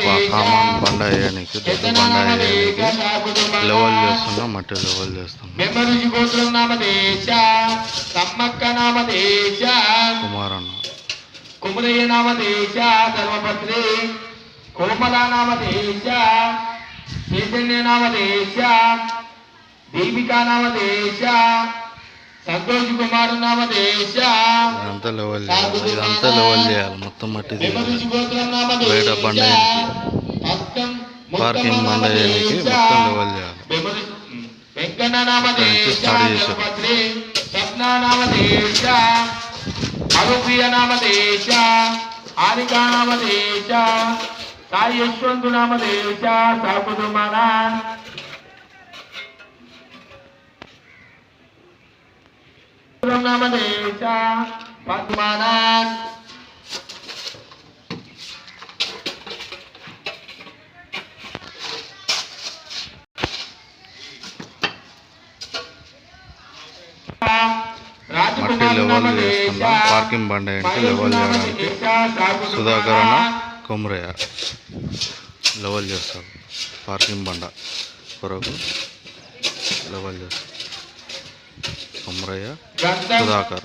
బయట కామన్ బండ వేయడానికి దొడ్డు బండ వేయడానికి లెవెల్ చేస్తున్నా మట్టి లెవెల్ చేస్తున్నా. బెమ్మరుజి గోత్రం నామదేశ సమ్మక్క నామదేశ కుమారన్న. కుమరయ్య నామదేశ ధర్మపత్రి కోమల నామదేశ చైతన్య నామదేశ దీపికా నామదేశ సంతోష్ కుమార్ నామదేశ ఇదంతా లెవెల్ చేయాలి. ఇదంతా లెవెల్ చేయాలి. మొత్తం మట్టి బయట బండ పార్కింగ్ బండ వేయడానికి మొత్తం లెవెల్ చేయాలి. స్టార్ట్ చేశారు. సాయి యశ్వంతు నామదేశ సాకుదుమన నామదేశ పద్మనాథ్. మట్టి లెవెల్ చేస్తున్నా పార్కింగ్ బండ వేయడానికి లెవెల్ చేయడానికి సుధాకర్ అన్న కొమరయ్య లెవెల్ చేస్తారు. పార్కింగ్ బండ కొరకు లెవెల్ చేస్తారు. కొమరయ్య సుధాకర్.